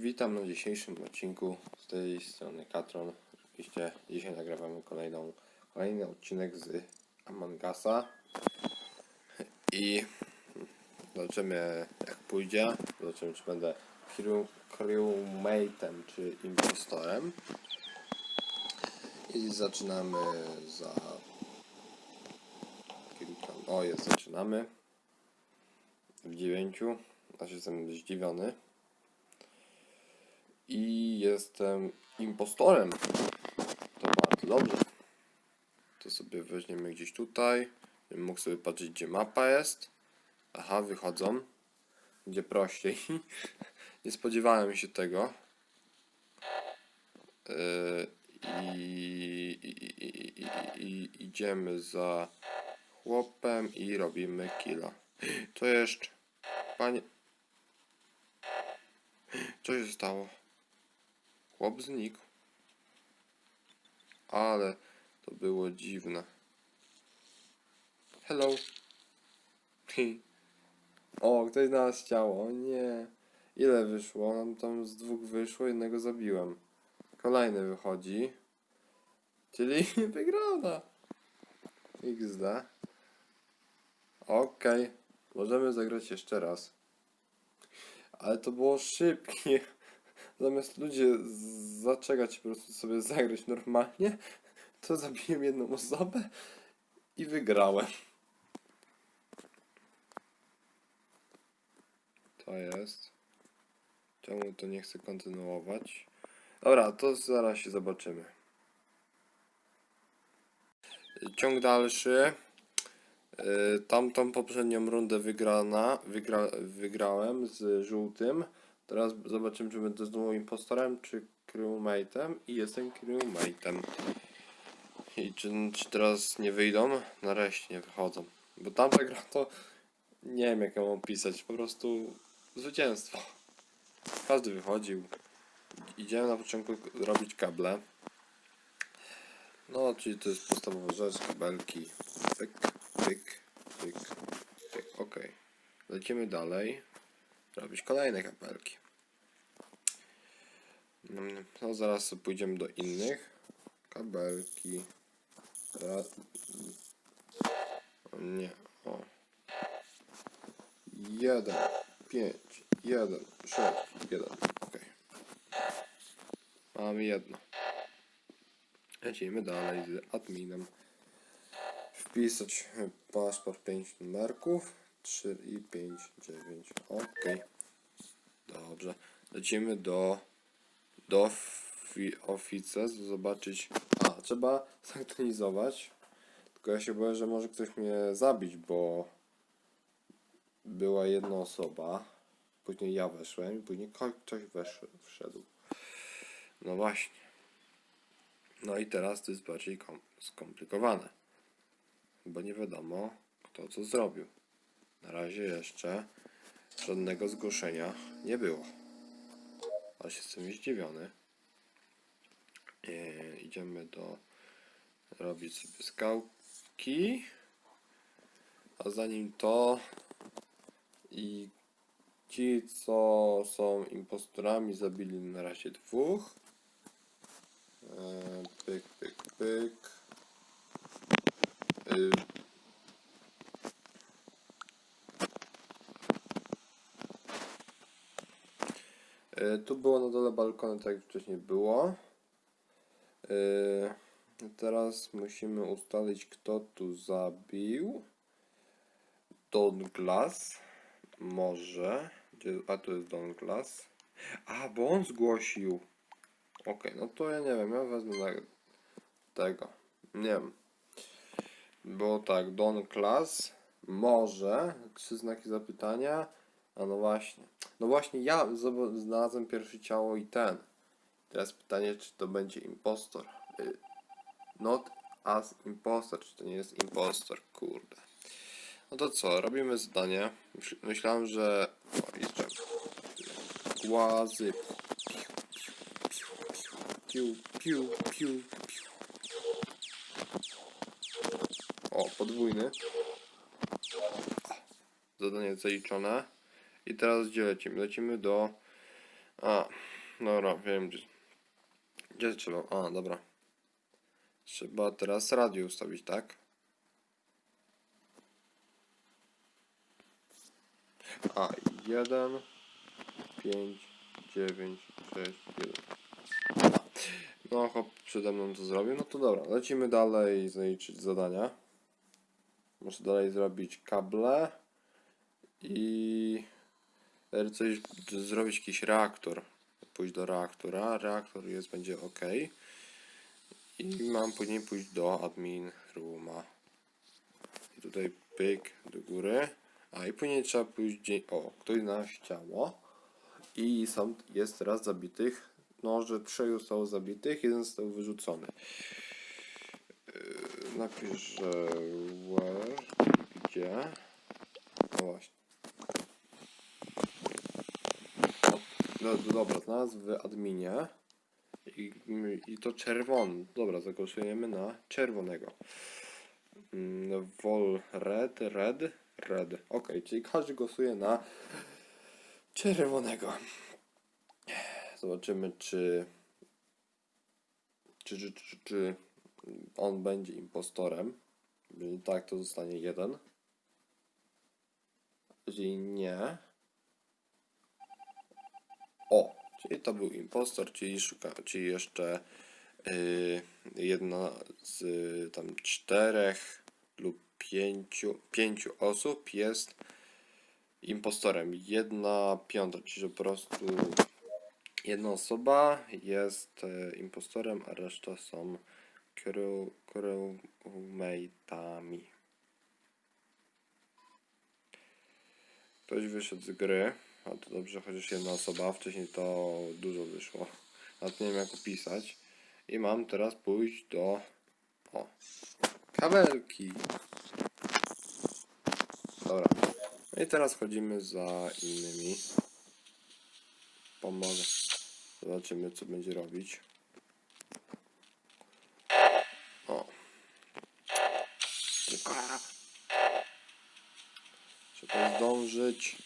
Witam na dzisiejszym odcinku. Z tej strony Katron. Oczywiście dzisiaj nagrywamy kolejną, kolejny odcinek z Among Usa. I zobaczymy jak pójdzie. Zobaczymy czy będę crew, crewmate'em czy impostorem. I zaczynamy za... kilka... O jest, zaczynamy. W dziewięciu. Aż jestem zdziwiony i jestem impostorem. To bardzo dobrze. To sobie weźmiemy gdzieś tutaj. Bym mógł sobie patrzeć, gdzie mapa jest. Aha, wychodzą. Będzie prościej. Nie spodziewałem się tego. Yy, i, i, i, i, i, i idziemy za chłopem i robimy killa. Co jeszcze? Panie. Co się stało? Chłop znikł. Ale to było dziwne. Hello. o, ktoś znalazł ciało. O nie. Ile wyszło? Nam tam z dwóch wyszło, jednego zabiłem. Kolejny wychodzi. Czyli wygrana. XD. Okej. Możemy zagrać jeszcze raz. Ale to było szybkie. Zamiast ludzie zaczekać po prostu sobie zagrać normalnie, to zabiłem jedną osobę i wygrałem. To jest. Czemu to nie chcę kontynuować? Dobra, to zaraz się zobaczymy. Ciąg dalszy. Yy, Tamtą poprzednią rundę wygrana, wygra, wygrałem z żółtym. Teraz zobaczymy, czy będę znowu impostorem, czy crewmate'em. I jestem crewmate'em. I czy, czy teraz nie wyjdą? Nareszcie nie wychodzą. Bo tamta gra to nie wiem jak ją opisać. Po prostu zwycięstwo. Każdy wychodził. Idziemy na początku robić kable. No, czyli to jest podstawowa rzecz, kabelki. Pyk, pyk, pyk, pyk. Ok. Lecimy dalej. Robić kolejne kabelki. No, zaraz pójdziemy do innych. Kabelki. Ra... Nie, o. Jeden, pięć, jeden, sześć, jeden. Ok. Mamy jedno. Lecimy dalej z adminem. Wpisać paszport 5 numerków. 3 i 5, 9. Ok. Dobrze. Lecimy do do fi- ofice, zobaczyć. A, trzeba zaktualizować. Tylko ja się boję, że może ktoś mnie zabić, bo była jedna osoba. Później ja weszłem i później ktoś weszł, wszedł. No właśnie. No i teraz to jest bardziej kom- skomplikowane. Bo nie wiadomo, kto co zrobił. Na razie jeszcze żadnego zgłoszenia nie było. Aż jestem zdziwiony. E, idziemy do robić sobie skałki. A zanim to i ci, co są impostorami, zabili na razie dwóch. E, pyk, pyk, pyk. Y, Tu było na dole balkony, tak jak wcześniej było. E, Teraz musimy ustalić, kto tu zabił. Don Glass. Może. A tu jest Don Glass. A, bo on zgłosił. Okej, no to ja nie wiem, ja wezmę tego. Nie wiem. Było tak, Don Class, może, trzy znaki zapytania, a no właśnie. No właśnie, ja znalazłem pierwsze ciało i ten. Teraz pytanie, czy to będzie impostor. Y, Not as impostor, czy to nie jest impostor, kurde. No to co, robimy zadanie. Myśl- Myślałem, że... O, jeszcze. Łazy. Piu, piu, piu, piu. O, podwójny. Zadanie zaliczone. I teraz gdzie lecimy? Lecimy do... A, Dobra, wiem gdzie. Gdzie trzeba? A, dobra. Trzeba teraz radio ustawić, tak? A, 1, 5, 9, 6, 1. No, hop, przede mną to zrobił. No to dobra, lecimy dalej zaliczyć zadania. Muszę dalej zrobić kable i coś zrobić jakiś reaktor. Pójść do reaktora. Reaktor jest, będzie ok. I mam później pójść do admin rooma. I tutaj pyk do góry. A i później trzeba pójść. O, ktoś znalazł ciało. I są, jest teraz zabitych. No, że trzech zostało zabitych, jeden został wyrzucony. Yy, napisz, że where, gdzie. No właśnie. No, dobra, znalazł w adminie. I, I to czerwony. Dobra, zagłosujemy na czerwonego. Mm, Wol red, red, red. Ok, czyli każdy głosuje na czerwonego. Zobaczymy, czy, czy, czy, czy, czy on będzie impostorem. Jeżeli tak, to zostanie jeden. Jeżeli nie. O, czyli to był impostor, czyli, szuka, czyli jeszcze yy, jedna z y, tam czterech lub pięciu, pięciu osób jest impostorem. Jedna piąta, czyli po prostu jedna osoba jest e, impostorem, a reszta są crew-. Ktoś wyszedł z gry, a to dobrze, chociaż jedna osoba, wcześniej to dużo wyszło. Nawet nie wiem jak opisać. I mam teraz pójść do... O, kabelki. Dobra. No i teraz chodzimy za innymi. Pomogę. Zobaczymy, co będzie robić. O. Tylko. Trzeba zdążyć.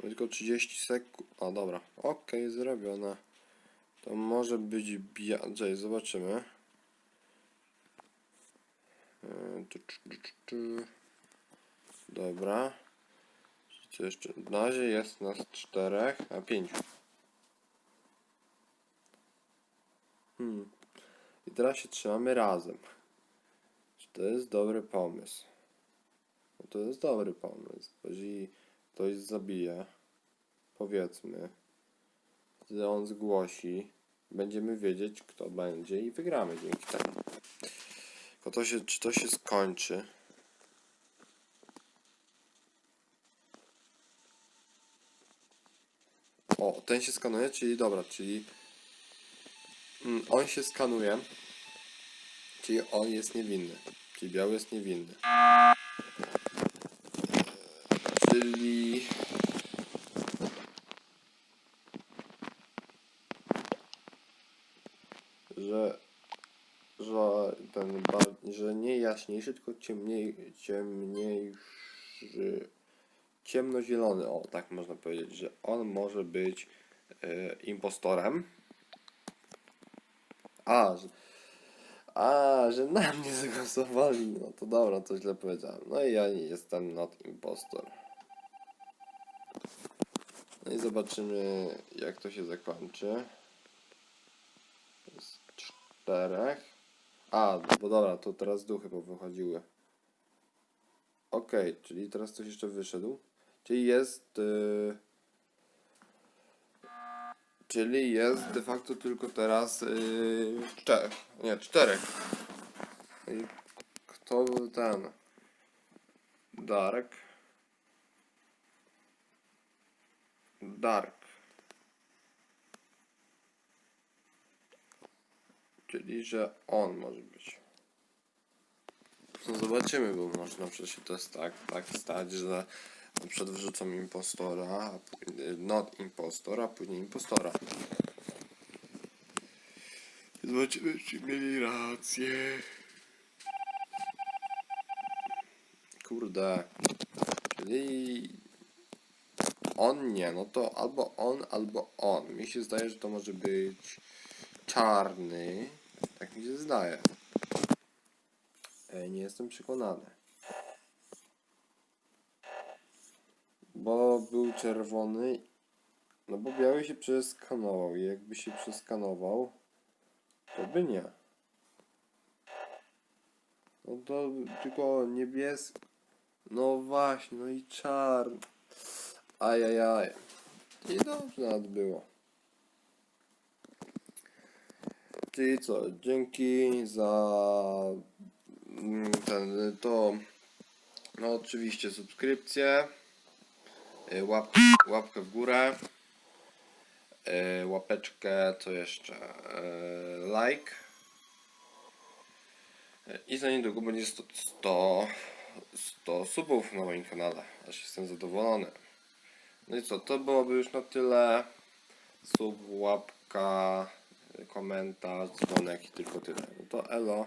Tylko 30 sekund. O, dobra. Okej, zrobione. To może być bia... Czekaj, zobaczymy. Tu. Dobra. Co jeszcze? Na razie jest nas czterech, a pięciu. Hmm. I teraz się trzymamy razem. Czy to jest dobry pomysł? No to jest dobry pomysł. Bo Jeżeli ktoś zabije, powiedzmy, gdy on zgłosi, będziemy wiedzieć, kto będzie i wygramy dzięki temu. Tylko to się, czy to się skończy? O, ten się skanuje, czyli dobra, czyli on się skanuje, czyli on jest niewinny, czyli biały jest niewinny. Czyli że że ten że nie jaśniejszy, tylko ciemniej, ciemniejszy ciemnozielony, o tak można powiedzieć, że on może być e, impostorem. A, że, a, że na mnie zagłosowali, no to dobra, to źle powiedziałem. No i ja nie jestem not impostor. No i zobaczymy, jak to się zakończy. Z czterech. A, bo dobra, to teraz duchy powychodziły. Okej, czyli teraz coś jeszcze wyszedł. Czyli jest. y, czyli jest de facto tylko teraz. Yy, czterech. Nie, czterech. I kto był ten? Dark. Dark. Czyli, że on może być. No zobaczymy, bo można przecież się też tak, tak stać, że na przykład impostora, pó- not impostora, a później impostora. Zobaczymy, czy mieli rację. kurde. Czyli on nie, no to albo on, albo on. Mi się zdaje, że to może być czarny. Tak mi się zdaje. E, nie jestem przekonany. Bo był czerwony. No bo biały się przeskanował. I jakby się przeskanował, to by nie. No to tylko niebieski. No właśnie, no i czarny. Ajajaj. I dobrze nawet było. Czyli co, dzięki za mm, ten, to no oczywiście subskrypcję, łap, łapkę w górę, y, łapeczkę, co jeszcze, y, like i za niedługo będzie 100, 100, 100 subów na moim kanale, aż jestem zadowolony. No i co, to byłoby już na tyle. Sub, łapka, komentarz, dzwonek i tylko tyle. No to elo.